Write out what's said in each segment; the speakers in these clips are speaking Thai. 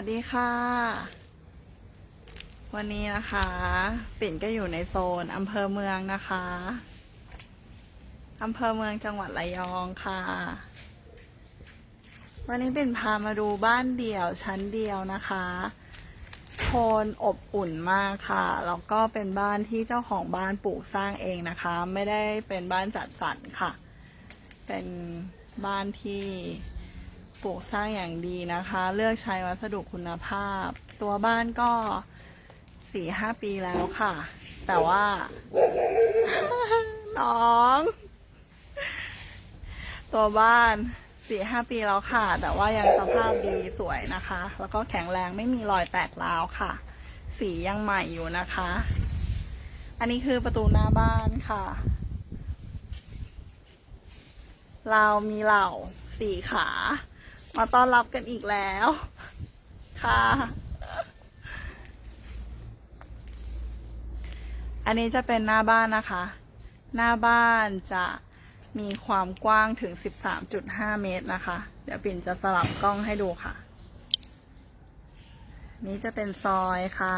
วัสดีค่ะ วันนี้นะคะ ปิ่นก็อยู่ในโซนอำเภอเมืองนะคะอำเภอเมืองจังหวัดระยองค่ะ วันนี้ปิ่นพามาดูบ้านเดี่ยวชั้นเดียวนะคะโทนอบอุ่นมากค่ะแล้วก็เป็นบ้านที่เจ้าของบ้านปลูกสร้างเองนะคะ ไม่ได้เป็นบ้านจัดสรรค่ะ เป็นบ้านที่ ปลูกสร้างอย่างดีนะคะ เลือกใช้วัสดุคุณภาพ ตัวบ้านก็สี่ห้าปีแล้วค่ะ แต่ว่า น้อง ตัวบ้านสี่ห้าปีแล้วค่ะ แต่ว่ายังสภาพดีสวยนะคะ แล้วก็แข็งแรงไม่มีรอยแตกร้าวค่ะ สียังใหม่อยู่นะคะ อันนี้คือประตูหน้าบ้านค่ะเรามีเหล่าสี่ขา มาต้อนรับกันอีกแล้ว ค่ะ อันนี้จะเป็นหน้าบ้านนะคะ หน้าบ้านจะมีความกว้างถึง 13.5 เมตรนะคะ เดี๋ยวปิ่นจะสลับกล้องให้ดูค่ะ นี่จะเป็นซอยค่ะ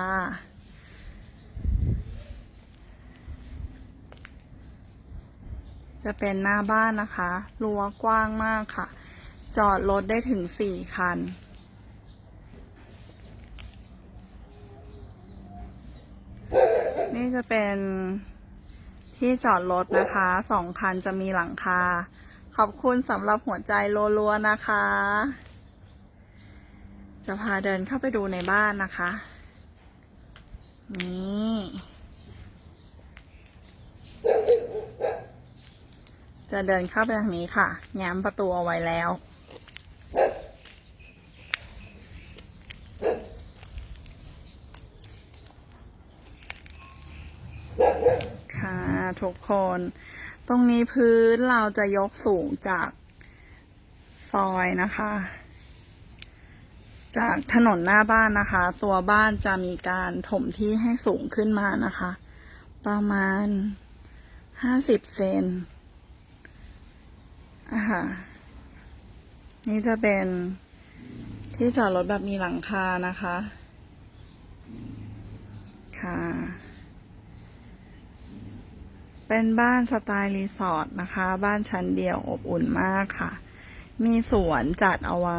จะเป็นหน้าบ้านนะคะ รั้วกว้างมากค่ะ จอดรถได้ถึงสี่คัน นี่จะเป็นที่จอดรถนะคะสองคันจะมีหลังคา ขอบคุณสำหรับหัวใจรัวๆนะคะ จะพาเดินเข้าไปดูในบ้านนะคะ นี่จะเดินเข้าไปทางนี้ค่ะ แง้มประตูเอาไว้แล้ว ค่ะ ทุกคน ตรงนี้พื้นเราจะยกสูงจากซอยนะคะ จากถนนหน้าบ้านนะคะ ตัวบ้านจะมีการถมที่ให้สูงขึ้นมานะคะ ประมาณห้าสิบเซนอะค่ะนี่จะเป็นที่จอดรถแบบมีหลังคานะคะ ค่ะ เป็นบ้านสไตล์รีสอร์ทนะคะ บ้านชั้นเดียวอบอุ่นมากค่ะ มีสวนจัดเอาไว้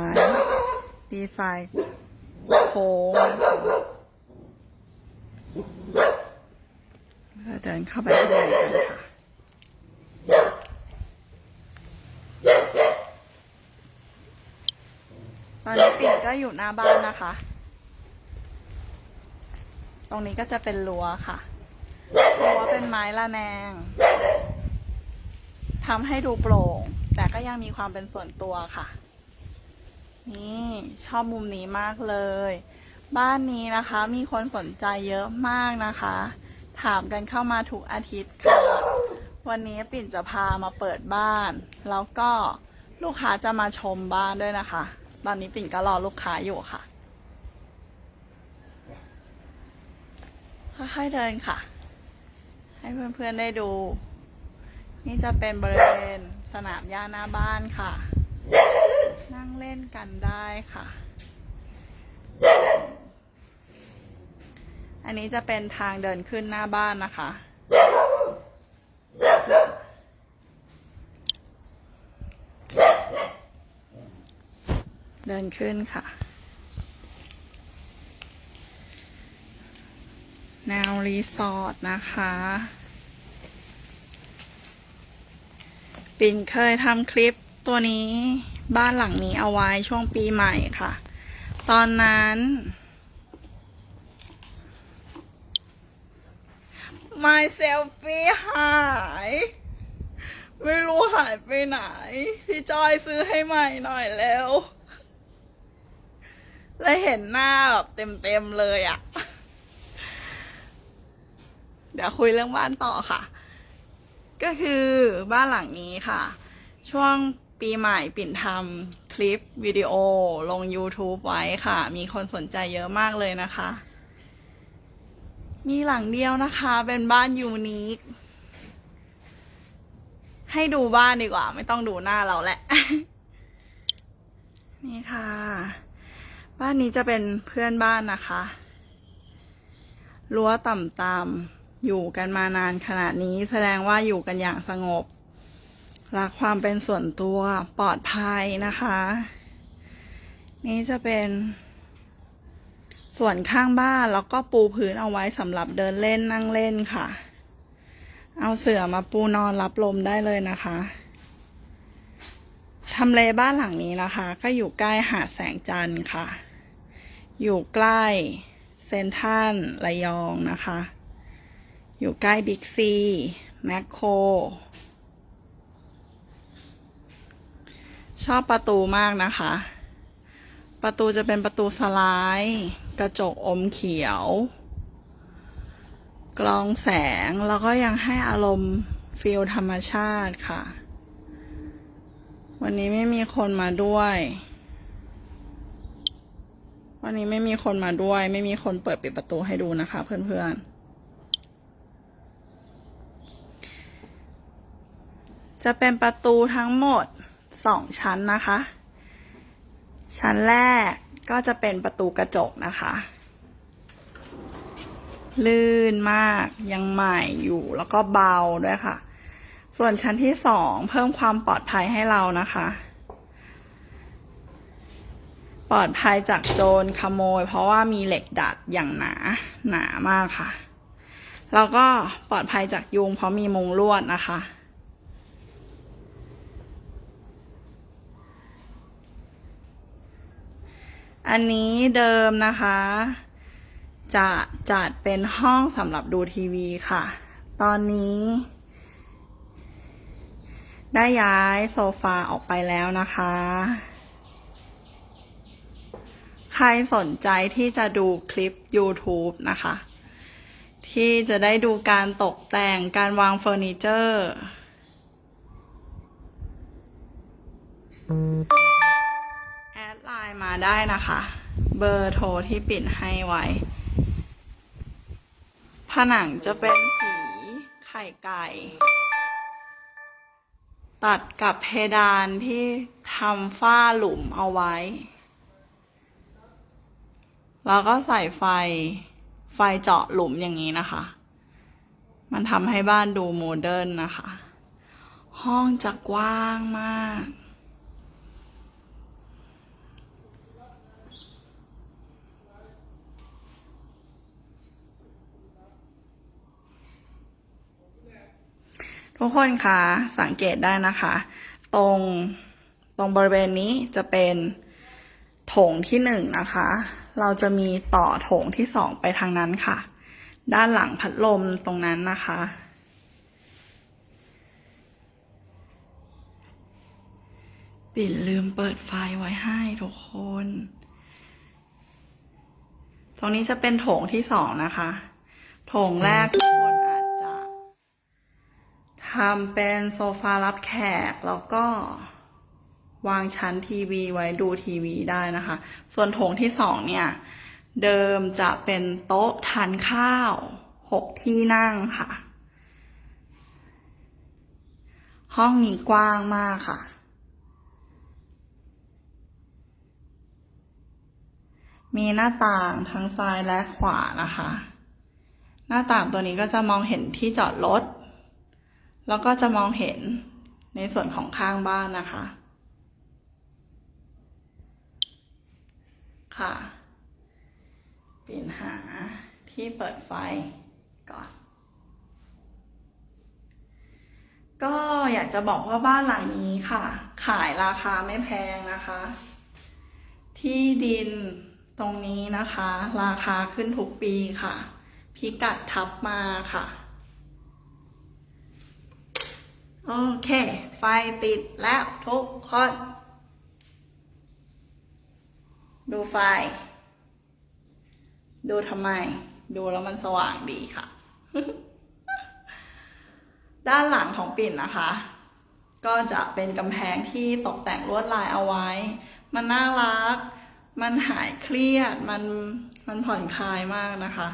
ดีไซน์โค้งเราเดินเข้าไปข้างในกันค่ะตอนนี้ปิ่นก็อยู่หน้าบ้านนะคะ ตรงนี้ก็จะเป็นรั้วค่ะ เป็นไม้ละแนงทำให้ดูโปร่ง แต่ก็ยังมีความเป็นส่วนตัวค่ะ นี่ชอบมุมนี้มากเลย บ้านนี้นะคะ มีคนสนใจเยอะมากนะคะ ถามกันเข้ามาทุกอาทิตย์ค่ะ วันนี้ปิ่นจะพามาเปิดบ้าน แล้วก็ลูกค้าจะมาชมบ้านด้วยนะคะ ตอนนี้ปิ่นก็รอลูกค้าอยู่ค่ะค่อยๆเดินค่ะ ให้เพื่อนๆได้ดู นี่จะเป็นบริเวณสนามหญ้าหน้าบ้านค่ะ นั่งเล่นกันได้ค่ะ อันนี้จะเป็นทางเดินขึ้นหน้าบ้านนะคะเดินขึ้นค่ะ แนว รีสอร์ทนะคะ ปิ่นเคยทำคลิปตัวนี้บ้านหลังนี้เอาไว้ช่วงปีใหม่ค่ะ ตอนนั้น my selfie หาย ไม่รู้หายไปไหน พี่จอยซื้อให้ใหม่หน่อยแล้ว แล้วเห็นหน้าแบบเต็มๆเลยอะ่ะ เดี๋ยวคุยเรื่องบ้านต่อค่ะ ก็คือบ้านหลังนี้ค่ะ ช่วงปีใหม่ปิ่นทำคลิปวิดีโอลง YouTube ไว้ค่ะ มีคนสนใจเยอะมากเลยนะคะ มีหลังเดียวนะคะ เป็นบ้านยูนิคให้ดูบ้านดีกว่า ไม่ต้องดูหน้าเราแหละ นี่ค่ะ บ้านนี้จะเป็นเพื่อนบ้านนะคะรั้วต่ำๆ อยู่กันมานานขนาดนี้แสดงว่าอยู่กันอย่างสงบ รักความเป็นส่วนตัวปลอดภัยนะคะ นี่จะเป็นส่วนข้างบ้านแล้วก็ปูพื้นเอาไว้สำหรับเดินเล่นนั่งเล่นค่ะ เอาเสื่อมาปูนอนรับลมได้เลยนะคะทำเลบ้านหลังนี้นะคะ ก็อยู่ใกล้หาดแสงจันทร์ค่ะ อยู่ใกล้เซนทรัลระยองนะคะ อยู่ใกล้บิ๊กซีแมคโครชอบประตูมากนะคะ ประตูจะเป็นประตูสไลด์กระจกอมเขียว กรองแสงแล้วก็ยังให้อารมณ์ฟิลธรรมชาติค่ะ วันนี้ไม่มีคนมาด้วย วันนี้ไม่มีคนมาด้วย ไม่มีคนเปิดปิดประตูให้ดูนะคะเพื่อนๆ จะเป็นประตูทั้งหมดสองชั้นนะคะ ชั้นแรกก็จะเป็นประตูกระจกนะคะ ลื่นมากยังใหม่อยู่แล้วก็เบาด้วยค่ะ ส่วนชั้นที่สองเพิ่มความปลอดภัยให้เรานะคะ ปลอดภัยจากโจรขโมย เพราะว่ามีเหล็กดัดอย่างหนาหนามากค่ะ แล้วก็ปลอดภัยจากยุงเพราะมีมุงลวดนะคะ อันนี้เดิมนะคะ จะจัดเป็นห้องสำหรับดูทีวีค่ะ ตอนนี้ ได้ย้ายโซฟาออกไปแล้วนะคะ ใครสนใจที่จะดูคลิป YouTube นะคะ ที่จะได้ดูการตกแต่งการวางเฟอร์นิเจอร์ ไลน์มาได้นะคะ เบอร์โทรที่ปิดให้ไว้ ผนังจะเป็นสีไข่ไก่ ตัดกับเพดานที่ทำฝ้าหลุมเอาไว้ แล้วก็ใส่ไฟไฟเจาะหลุมอย่างนี้นะคะ มันทำให้บ้านดูโมเดิร์นนะคะ ห้องจะกว้างมาก ทุกคนคะสังเกตได้นะคะ ตรงตรงบริเวณนี้จะเป็นโถงที่หนึ่งนะคะ เราจะมีต่อโถงที่สองไปทางนั้นค่ะ ด้านหลังพัดลมตรงนั้นนะคะ ปิ่นลืมเปิดไฟไว้ให้ทุกคน ตรงนี้จะเป็นโถงที่สองนะคะ โถงแรก ทำเป็นโซฟารับแขกแล้วก็วางชั้นทีวีไว้ดูทีวีได้นะคะ ส่วนโถงที่สองเนี่ย เดิมจะเป็นโต๊ะทานข้าวหกที่นั่งค่ะ ห้องนี้กว้างมากค่ะ มีหน้าต่างทั้งซ้ายและขวานะคะ หน้าต่างตัวนี้ก็จะมองเห็นที่จอดรถ แล้วก็จะมองเห็นในส่วนของข้างบ้านนะคะ ค่ะเปลี่ยนหาที่เปิดไฟก่อน ก็อยากจะบอกว่าบ้านหลังนี้ค่ะ ขายราคาไม่แพงนะคะ ที่ดินตรงนี้นะคะ ราคาขึ้นทุกปีค่ะ พิกัดทับมาค่ะ โอเค ไฟติดแล้วทุกคน ดูไฟ ดูทำไม ดูแล้วมันสว่างดีค่ะ ด้านหลังของปิ่นนะคะ ก็จะเป็นกำแพงที่ตกแต่งลวดลายเอาไว้ มันน่ารัก มันหายเครียด มัน มันผ่อนคลายมากนะคะ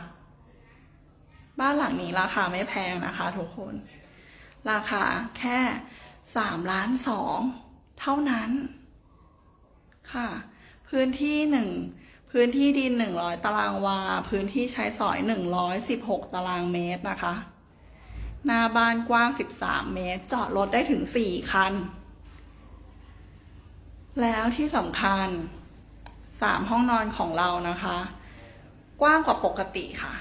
บ้านหลังนี้ราคาไม่แพงนะคะทุกคน ราคาแค่สามล้านสองเท่านั้น ค่ะ พื้นที่หนึ่งพื้นที่ดิน100ตารางวา พื้นที่ใช้สอย116ตารางเมตรนะคะ หน้าบ้านกว้าง13เมตร จอดรถได้ถึง4คัน แล้วที่สำคัญ3ห้องนอนของเรานะคะ กว้างกว่าปกติค่ะ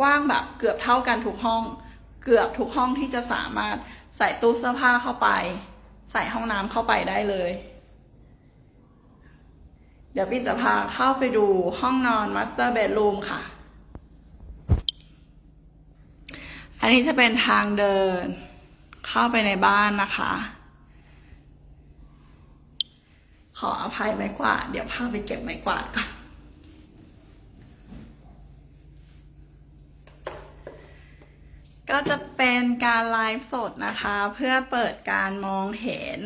กว้างแบบเกือบเท่ากันทุกห้อง เกือบทุกห้องที่จะสามารถใส่ตู้เสื้อผ้าเข้าไป ใส่ห้องน้ำเข้าไปได้เลย เดี๋ยวพี่จะพาเข้าไปดูห้องนอน Master Bedroom ค่ะ อันนี้จะเป็นทางเดิน เข้าไปในบ้านนะคะ ขออภัยไม้กวาดเดี๋ยวพาไปเก็บไม้กวาดก่อน ก็จะเป็นการไลฟ์สดนะคะ เพื่อเปิดการมองเห็น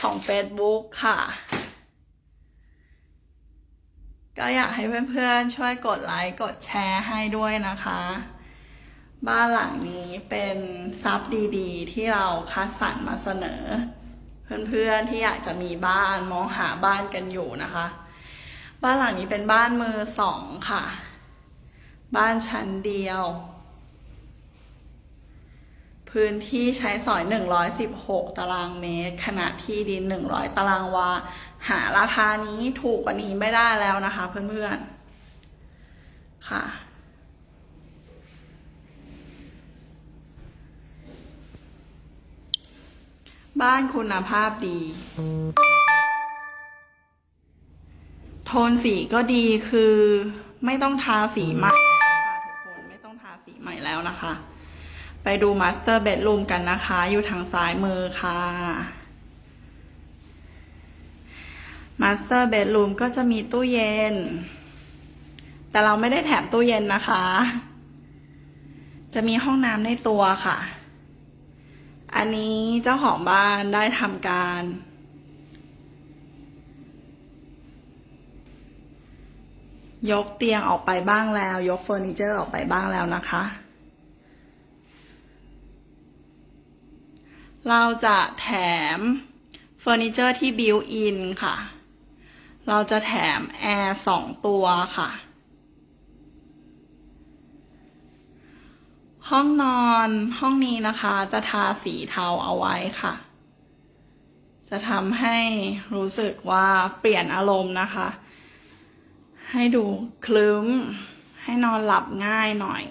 ของ Facebook ค่ะ ก็อยากให้เพื่อนๆช่วยกดไลค์กดแชร์ให้ด้วยนะคะ บ้านหลังนี้เป็นซับดีๆ ที่เราคัดสรรมาเสนอ เพื่อนๆที่อยากจะมีบ้านมองหาบ้านกันอยู่นะคะ บ้านหลังนี้เป็นบ้านมือสองค่ะ บ้านชั้นเดียว พื้นที่ใช้สอย 116 ตารางเมตรขนาดที่ดิน 100 ตารางวา หาราคานี้ถูกกว่านี้ไม่ได้แล้วนะคะ เพื่อนๆ ค่ะ บ้านคุณภาพดี โทนสีก็ดีคือไม่ต้องทาสีใหม่แล้วค่ะทุกคนไม่ต้องทาสีใหม่แล้วนะคะ ไปดูมาสเตอร์เบดรูมกันนะคะ อยู่ทางซ้ายมือค่ะมาสเตอร์เบดรูมก็จะมีตู้เย็น แต่เราไม่ได้แถมตู้เย็นนะคะ จะมีห้องน้ำในตัวค่ะ อันนี้เจ้าของบ้านได้ทำการยกเตียงออกไปบ้างแล้ว ยกเฟอร์นิเจอร์ออกไปบ้างแล้วนะคะ เราจะแถมเฟอร์นิเจอร์ที่บิวอินค่ะ เราจะแถมแอร์สองตัวค่ะ ห้องนอนห้องนี้นะคะจะทาสีเทาเอาไว้ค่ะ จะทำให้รู้สึกว่าเปลี่ยนอารมณ์นะคะ ให้ดูคลึ้ม ให้นอนหลับง่ายหน่อย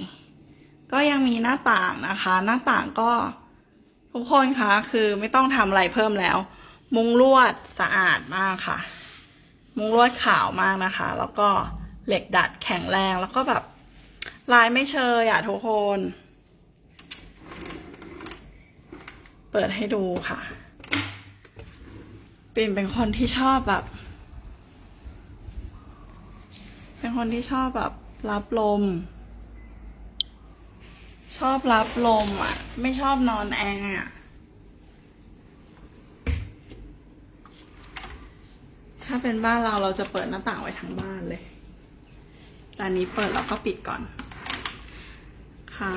ก็ยังมีหน้าต่างนะคะ หน้าต่างก็ ทุกคนคะคือไม่ต้องทำอะไรเพิ่มแล้ว มุงลวดสะอาดมากค่ะ มุงลวดขาวมากนะคะ แล้วก็เหล็กดัดแข็งแรงแล้วก็แบบลายไม่เชยอะทุกคน เปิดให้ดูค่ะปิ่นเป็นคนที่ชอบแบบ เป็นคนที่ชอบแบบรับลม ชอบรับลมอะ ไม่ชอบนอนแอร์อะถ้าเป็นบ้านเราเราจะเปิดหน้าต่างไว้ทั้งบ้านเลยแต่อันนี้เปิดแล้วก็ปิดก่อน ค่ะ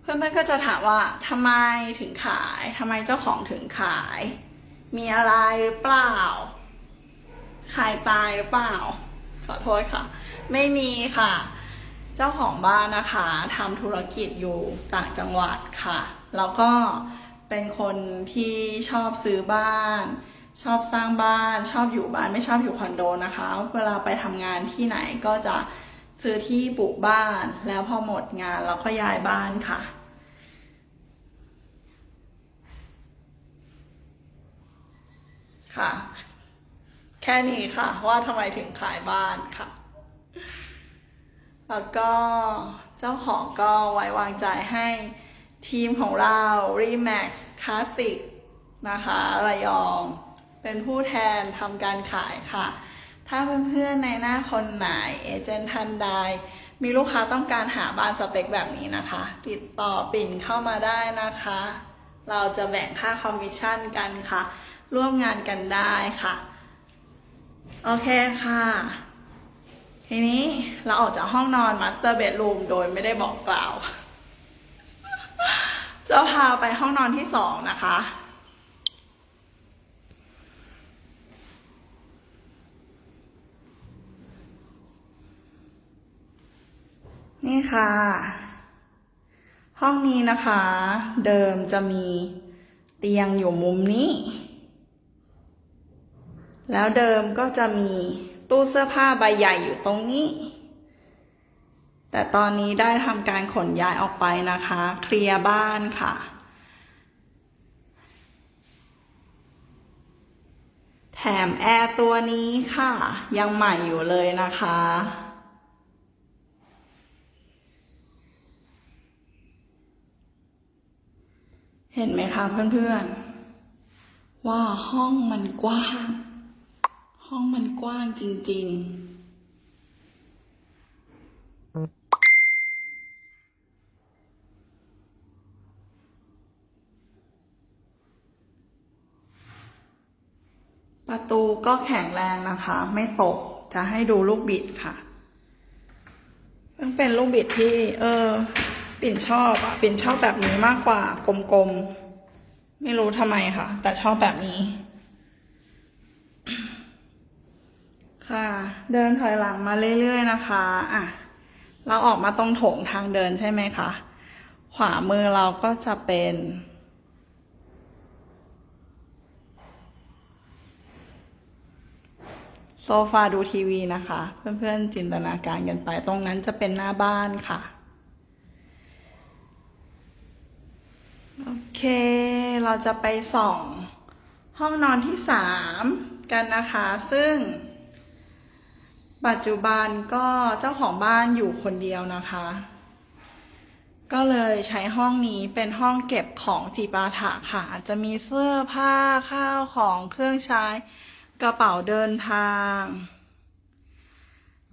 เพื่อนๆก็จะถามว่าทำไมถึงขายทำไมเจ้าของถึงขาย มีอะไรหรือเปล่า ขายตายหรือเปล่า ขอโทษค่ะ ไม่มีค่ะ เจ้าของบ้านนะคะทำธุรกิจอยู่ต่างจังหวัดค่ะ แล้วก็เป็นคนที่ชอบซื้อบ้าน ชอบสร้างบ้านชอบอยู่บ้านไม่ชอบอยู่คอนโดนะคะ เวลาไปทำงานที่ไหนก็จะซื้อที่ปลูกบ้านแล้วพอหมดงานเราก็ย้ายบ้านค่ะ ค่ะ แค่นี้ค่ะ ว่าทำไมถึงขายบ้านค่ะ แล้วก็เจ้าของก็ไว้วางใจให้ทีมของเรา Remax Classic นะคะระยอง เป็นผู้แทนทำการขายค่ะ ถ้าเพื่อนๆในหน้าคนไหน เอเจนต์ท่านใด มีลูกค้าต้องการหาบ้านสเปคแบบนี้นะคะ ติดต่อปิ่นเข้ามาได้นะคะ เราจะแบ่งค่าคอมมิชชั่นกันค่ะ ร่วมงานกันได้ค่ะ โอเคค่ะ ทีนี้เราออกจากห้องนอนมาสเตอร์เบดรูมโดยไม่ได้บอกกล่าว จะพาไปห้องนอนที่สองนะคะ นี่ค่ะ ห้องนี้นะคะ เดิมจะมีเตียงอยู่มุมนี้ แล้วเดิมก็จะมีตู้เสื้อผ้าใบใหญ่อยู่ตรงนี้ แต่ตอนนี้ได้ทำการขนย้ายออกไปนะคะ เคลียร์บ้านค่ะ แถมแอร์ตัวนี้ค่ะ ยังใหม่อยู่เลยนะคะเห็นไหมคะเพื่อนๆ ว่าห้องมันกว้าง ห้องมันกว้างจริง ๆประตูก็แข็งแรงนะคะ ไม่ตกจะให้ดูลูกบิดค่ะมันเป็นลูกบิดที่ เออ ปิ่นชอบอะปิ่นชอบแบบนี้มากกว่ากลมๆ ไม่รู้ทำไมค่ะ แต่ชอบแบบนี้ ค่ะ เดินถอยหลังมาเรื่อยๆนะคะอะเราออกมาตรงโถงทางเดินใช่ไหมคะ ขวามือเราก็จะเป็น โซฟาดูทีวีนะคะ เพื่อนๆจินตนาการกันไป ตรงนั้นจะเป็นหน้าบ้านค่ะ โอเค เราจะไปส่อง ห้องนอนที่สามกันนะคะ ซึ่ง ปัจจุบันก็เจ้าของบ้านอยู่คนเดียวนะคะ ก็เลยใช้ห้องนี้เป็นห้องเก็บของจีปาถะค่ะ จะมีเสื้อผ้าข้าวของเครื่องใช้กระเป๋าเดินทาง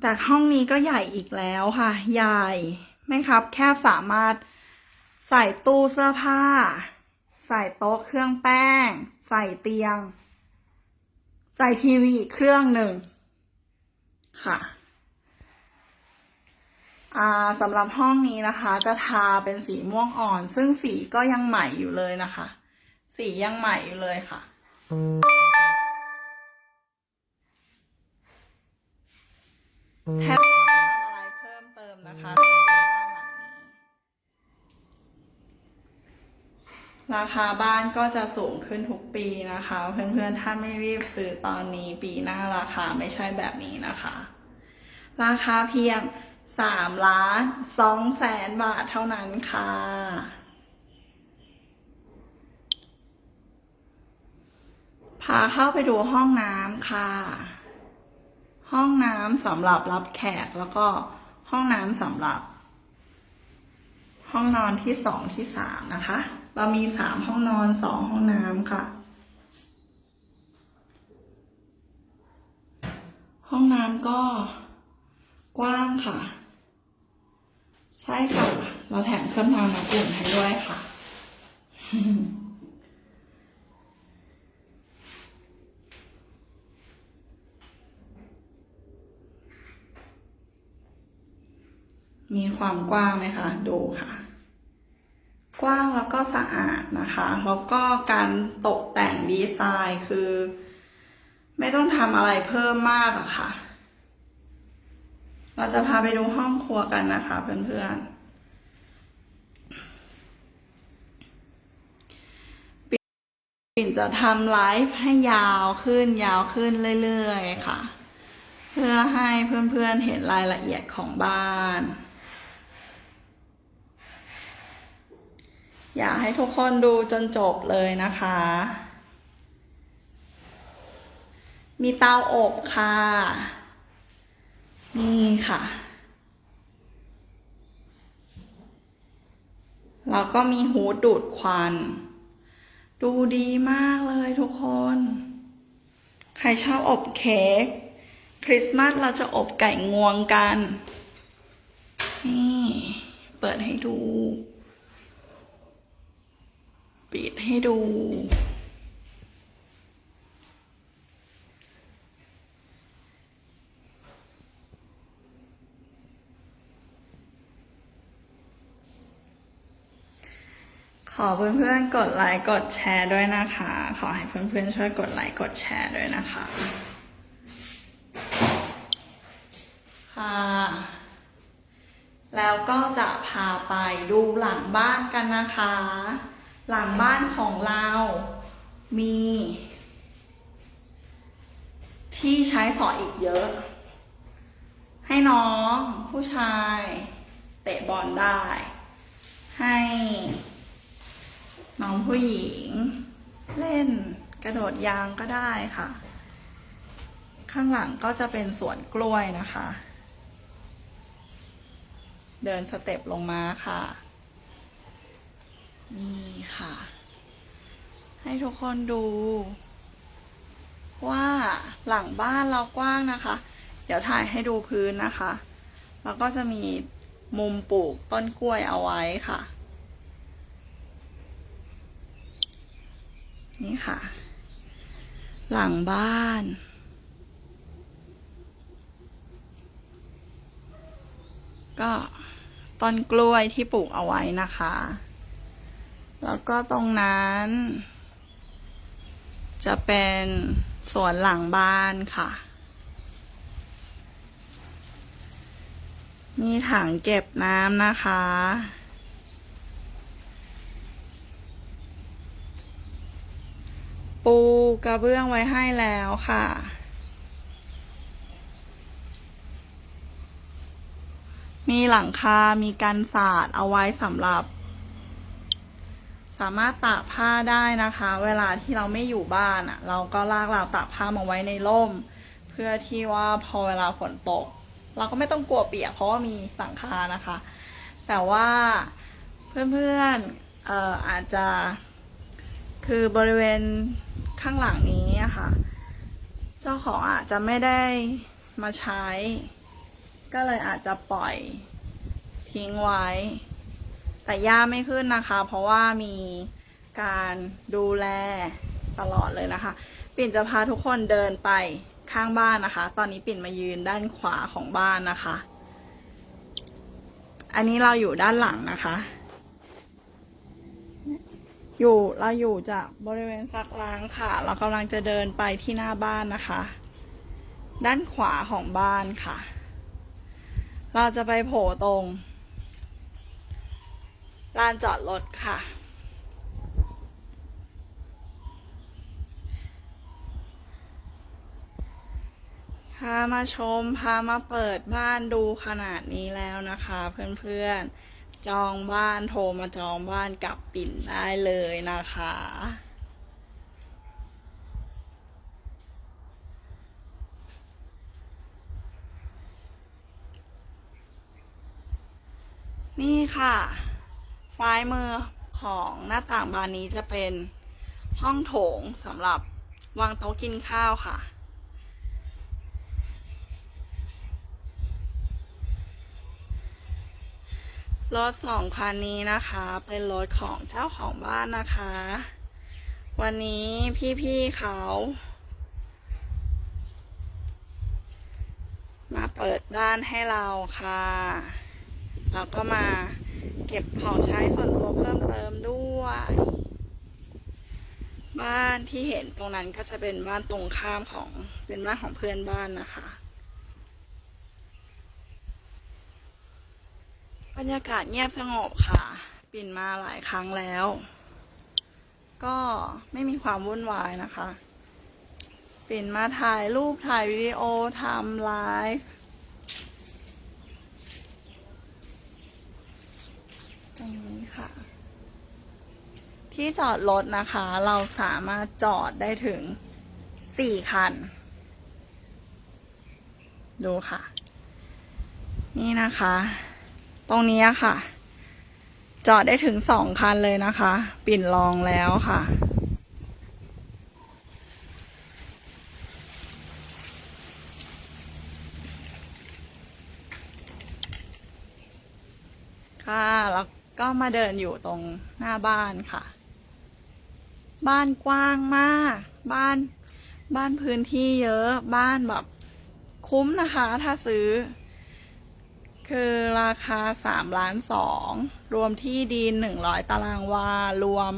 แต่ห้องนี้ก็ใหญ่อีกแล้วค่ะ ใหญ่ไหมครับ แค่สามารถใส่ตู้เสื้อผ้า ใส่โต๊ะเครื่องแป้ง ใส่เตียง ใส่ทีวีเครื่องหนึ่ง ค่ะสำหรับห้องนี้นะคะ จะทาเป็นสีม่วงอ่อน ซึ่งสีก็ยังใหม่อยู่เลยนะคะ สียังใหม่อยู่เลยค่ะ แทบไม่ต้องทำอะไรเพิ่มเติมนะคะ ราคาบ้านก็จะสูงขึ้นทุกปีนะคะ เพื่อนๆ ถ้าไม่รีบซื้อตอนนี้ปีหน้าราคาไม่ใช่แบบนี้นะคะ ราคาเพียงสามล้านสองแสนบาทเท่านั้นค่ะ พาเข้าไปดูห้องน้ำค่ะ ห้องน้ำสำหรับรับแขกแล้วก็ห้องน้ำสำหรับ ห้องนอนที่สองที่สามนะคะ เรามีสามห้องนอนสองห้องน้ำค่ะ ห้องน้ำก็กว้างค่ะ ใช่ค่ะ เราแถมเครื่องทำน้ำอุ่นให้ด้วยค่ะ มีความกว้างไหมคะ ดูค่ะ กว้างแล้วก็สะอาดนะคะ แล้วก็การตกแต่งดีไซน์คือ ไม่ต้องทำอะไรเพิ่มมากอะค่ะ เราจะพาไปดูห้องครัวกันนะคะเพื่อนๆปิ่นจะทำไลฟ์ให้ยาวขึ้นยาวขึ้นเรื่อย ๆ ค่ะ เพื่อให้เพื่อน ๆ เห็นรายละเอียดของบ้าน อยากให้ทุกคนดูจนจบเลยนะคะ มีเตาอบค่ะ นี่ค่ะ แล้วก็มีฮูดดูดควัน ดูดีมากเลยทุกคน ใครชอบอบเค้กคริสต์มาสเราจะอบไก่งวงกัน นี่ เปิดให้ดู ปิดให้ดู ขอเพื่อนๆกดไลค์กดแชร์ด้วยนะคะ ขอให้เพื่อนๆช่วยกดไลค์กดแชร์ด้วยนะคะ ค่ะ แล้วก็จะพาไปดูหลังบ้านกันนะคะ หลังบ้านของเรา มี ที่ใช้สอยอีกเยอะ ให้น้องผู้ชาย เตะบอลได้ ให้ น้องผู้หญิง เล่นกระโดดยางก็ได้ค่ะ ข้างหลังก็จะเป็นสวนกล้วยนะคะ เดินสเต็ปลงมาค่ะ นี่ค่ะ ให้ทุกคนดู ว่าหลังบ้านเรากว้างนะคะ เดี๋ยวถ่ายให้ดูพื้นนะคะ แล้วก็จะมีมุมปลูกต้นกล้วยเอาไว้ค่ะ นี่ค่ะ หลังบ้านก็ต้นกล้วยที่ปลูกเอาไว้นะคะ แล้วก็ตรงนั้น จะเป็นสวนหลังบ้านค่ะ มีถังเก็บน้ำนะคะ ปูกระเบื้องไว้ให้แล้วค่ะ มีหลังคา มีกันศาสตร์เอาไว้สำหรับามารถตากผ้าได้นะคะ เวลาที่เราไม่อยู่บ้านอะ เราก็ลากราวตากผ้ามาไว้ในร่ม เพื่อที่ว่าพอเวลาฝนตก เราก็ไม่ต้องกลัวเปียกเพราะว่ามีหลังคานะคะ แต่ว่าเพื่อนๆเอ่ออาจจะคือบริเวณข้างหลังนี้ะค่ะ เจ้าของอาจจะไม่ได้มาใช้ ก็เลยอาจจะปล่อยทิ้งไว้ แต่หญ้าไม่ขึ้นนะคะ เพราะว่ามีการดูแลตลอดเลยนะคะ ปิ่นจะพาทุกคนเดินไปข้างบ้านนะคะ ตอนนี้ปิ่นมายืนด้านขวาของบ้านนะคะ อันนี้เราอยู่ด้านหลังนะคะ อยู่เราอยู่จากบริเวณซักล้างค่ะ เรากำลังจะเดินไปที่หน้าบ้านนะคะ ด้านขวาของบ้านค่ะ เราจะไปโผล่ตรง ลานจอดรถค่ะ พามาชม พามาเปิดบ้านดูขนาดนี้แล้วนะคะ เพื่อนๆ จองบ้านโทรมาจองบ้านกับปิ่นได้เลยนะคะนี่ค่ะ ซ้ายมือของหน้าต่างบานนี้จะเป็นห้องโถงสำหรับวางโต๊ะกินข้าวค่ะ รถสองคันนี้นะคะ เป็นรถของเจ้าของบ้านนะคะ วันนี้พี่ๆเขา มาเปิดบ้านให้เราค่ะเราก็มา ก็บของใช้ส่วนตัวเพิ่มเติมด้วย บ้านที่เห็นตรงนั้นก็จะเป็นบ้านตรงข้ามของเป็นบ้านของเพื่อนบ้านนะคะบรรยากาศเงียบสงบค่ะ ปิ่นมาหลายครั้งแล้ว ก็ไม่มีความวุ่นวายนะคะ ปิ่นมาถ่ายรูปถ่ายวิดีโอทำไลฟ์ตรงนี้ค่ะ ที่จอดรถนะคะ เราสามารถจอดได้ถึงสี่คัน ดูค่ะ นี่นะคะ ตรงนี้ค่ะ จอดได้ถึงสองคันเลยนะคะ ปิ่นลองแล้วค่ะค่ะ แล้วก็มาเดินอยู่ตรงหน้าบ้านค่ะ บ้านกว้างมาก บ้านบ้านพื้นที่เยอะ บ้านแบบคุ้มนะคะ ถ้าซื้อ คือราคาสามล้านสองรวมที่ดินหนึ่งร้อยตารางวารวม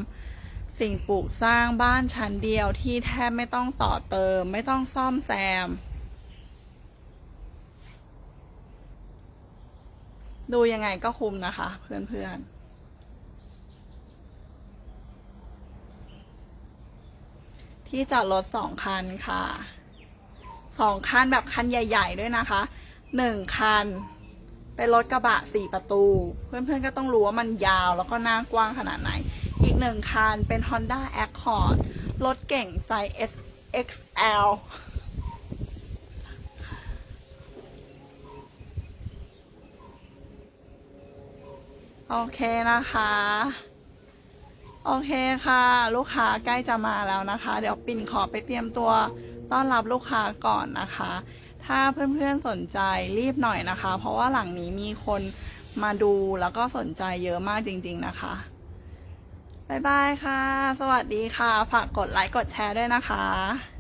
สิ่งปลูกสร้างบ้านชั้นเดียวที่แทบไม่ต้องต่อเติม ไม่ต้องซ่อมแซม ดูยังไงก็คุ้มนะคะ เพื่อนๆ ที่จอดรถสองคันค่ะสองคันแบบคันใหญ่ ๆ ด้วยนะคะหนึ่งคัน เป็นรถกระบะสี่ประตู เพื่อนๆก็ต้องรู้ว่ามันยาวแล้วก็หน้ากว้างขนาดไหน อีกหนึ่งคันเป็น Honda Accord รถเก่งไซส์ XL โอเคนะคะ โอเคค่ะ ลูกค้าใกล้จะมาแล้วนะคะ เดี๋ยวปิ่นขอไปเตรียมตัวต้อนรับลูกค้าก่อนนะคะ ถ้าเพื่อนๆสนใจรีบหน่อยนะคะ เพราะว่าหลังนี้มีคนมาดูแล้วก็สนใจเยอะมากจริง ๆนะคะบ๊ายบายค่ะ สวัสดีค่ะ ฝากกดไลค์กดแชร์ด้วยนะคะ